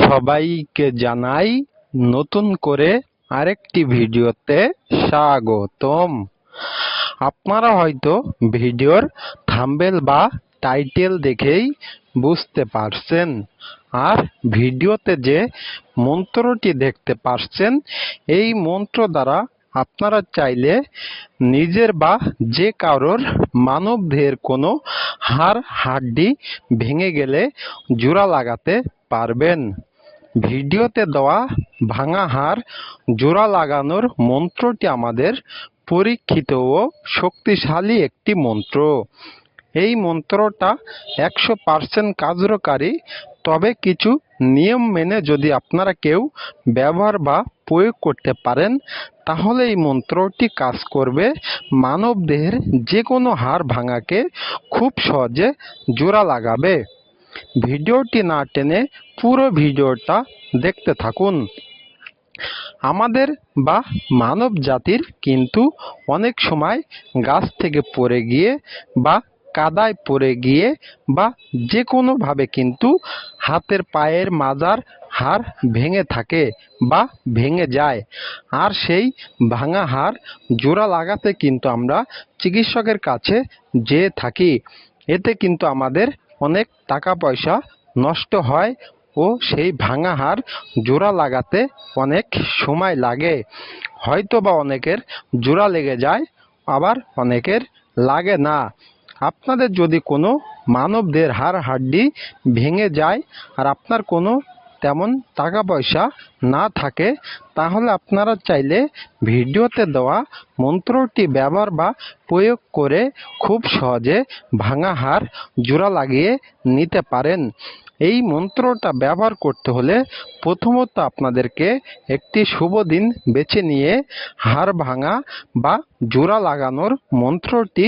সবাইকে জানাই নতুন করে আরেকটি ভিডিওতে স্বাগতম। আপনারা হয়তো ভিডিওর থাম্বেল বা টাইটেল দেখেই বুঝতে পারছেন। আর ভিডিওতে যে মন্ত্রটি দেখতে পারছেন, এই মন্ত্র দ্বারা আপনারা চাইলে নিজের বা যে কারোর মানব দেহের কোনো হাড় হাড্ডি ভেঙে গেলে জোড়া লাগাতে পারবেন। ভিডিওতে দেওয়া ভাঙা হাড় জোড়া লাগানোর মন্ত্রটি আমাদের পরীক্ষিত ও শক্তিশালী একটি মন্ত্র। এই মন্ত্রটা একশো পার্সেন্ট কার্যকারী। তবে কিছু নিয়ম মেনে যদি আপনারা কেউ ব্যবহার বা প্রয়োগ করতে পারেন, তাহলে এই মন্ত্রটি কাজ করবে মানব দেহের যে কোনো হাড় ভাঙাকে খুব সহজে জোড়া লাগাবে। ভিডিওটি না টেনে পুরো ভিডিওটা দেখতে থাকুন। আমাদের বা মানব জাতির কিন্তু অনেক সময় গাছ থেকে পড়ে গিয়ে বা কাদায় পড়ে গিয়ে বা যে কোনোভাবে কিন্তু হাতের পায়ের মাজার হাড় ভেঙে থাকে বা ভেঙে যায়। আর সেই ভাঙা হাড় জোড়া লাগাতে কিন্তু আমরা চিকিৎসকের কাছে যেয়ে থাকি। এতে কিন্তু আমাদের অনেক টাকা পয়সা নষ্ট হয় ও সেই ভাঙা হার জোড়া লাগাতে অনেক সময় লাগে। হয়তো বা অনেকের জোড়া লেগে যায়, আবার অনেকের লাগে না। আপনাদের যদি কোনো মানবদের হাড় হাড্ডি ভেঙে যায় আর আপনার কোনো তেমন টাকা পয়সা না থাকে, তাহলে আপনারা চাইলে ভিডিওতে দেওয়া মন্ত্রটি ব্যবহার বা প্রয়োগ করে খুব সহজে ভাঙা হাড় জোড়া লাগিয়ে নিতে পারেন। এই মন্ত্রটা ব্যবহার করতে হলে প্রথমত আপনাদেরকে একটি শুভ দিন বেছে নিয়ে হাড় ভাঙা বা জোড়া লাগানোর মন্ত্রটি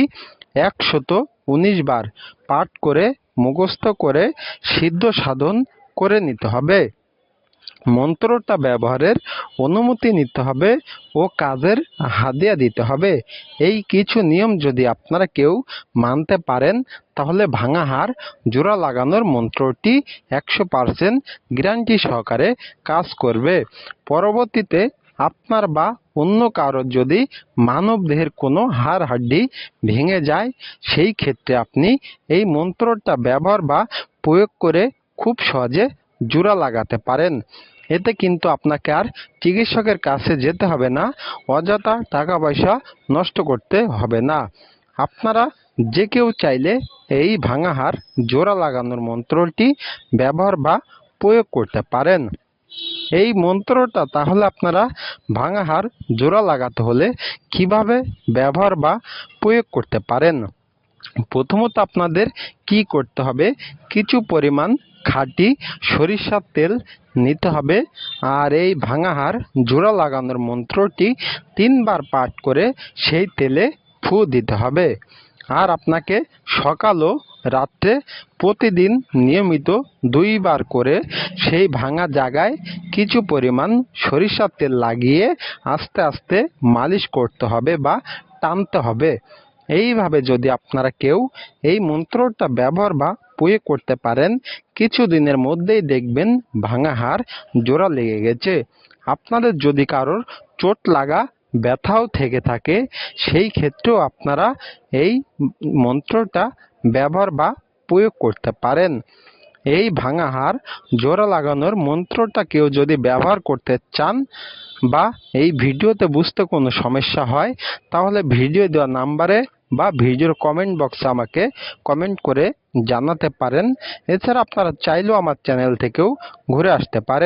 একশত উনিশ বার পাঠ করে মুখস্থ করে সিদ্ধ সাধন করে নিতে হবে। মন্ত্রটা ব্যবহারের অনুমতি নিতে হবে ও কাজের হাদিয়া দিতে হবে। এই কিছু নিয়ম যদি আপনারা কেউ মানতে পারেন, তাহলে ভাঙা হাড় জোড়া লাগানোর মন্ত্রটি একশো পারসেন্ট গ্যারান্টি সহকারে কাজ করবে। পরবর্তীতে আপনার বা অন্য কারোর যদি মানব দেহের কোনো হাড় হাড্ডি ভেঙে যায়, সেই ক্ষেত্রে আপনি এই মন্ত্রটা ব্যবহার বা প্রয়োগ করে খুব সহজে জোড়া লাগাতে পারেন। এতে কিন্তু আপনাকে আর চিকিৎসকের কাছে যেতে হবে না, অযথা টাকা পয়সা নষ্ট করতে হবে না। আপনারা যে কেউ চাইলে এই ভাঙা হাড় জোড়া লাগানোর মন্ত্রটি ব্যবহার বা প্রয়োগ করতে পারেন। এই মন্ত্রটা তাহলে আপনারা ভাঙা হাড় জোড়া লাগাতে হলে কীভাবে ব্যবহার বা প্রয়োগ করতে পারেন? প্রথমত আপনাদের কি করতে হবে? কিছু পরিমাণ খাঁটি সরিষার তেল নিতে হবে। আর এই ভাঙাহার জোড়া লাগানোর মন্ত্রটি তিনবার পাঠ করে সেই তেলে ফু দিতে হবে। আর আপনাকে সকাল ও রাত্রে প্রতিদিন নিয়মিত দুইবার করে সেই ভাঙা জায়গায় কিছু পরিমাণ সরিষার তেল লাগিয়ে আস্তে আস্তে মালিশ করতে হবে বা টানতে হবে। এইভাবে যদি আপনারা কেউ এই মন্ত্রটা ব্যবহার বা প্রয়োগ করতে পারেন। কিছু দিনের মধ্যেই দেখবেন ভাঙা হাড় জোড়া লেগে গেছে। আপনাদের যদি কারোর চোট লাগা, ব্যথাও থেকে থাকে, সেই ক্ষেত্রেও আপনারা এই মন্ত্রটা ব্যবহার বা প্রয়োগ করতে পারেন। এই ভাঙা হাড় জোড়া লাগানোর মন্ত্রটা কেউ যদি ব্যবহার করতে চান বা এই ভিডিওতে বুঝতে কোনো সমস্যা হয়, তাহলে ভিডিও দেওয়া নাম্বারে বা ভিডিওর কমেন্ট বক্সে আমাকে কমেন্ট করে জানাতে পারেন। এছাড়া আপনারা চাইলেও আমার চ্যানেল থেকেও ঘুরে আসতে পারেন।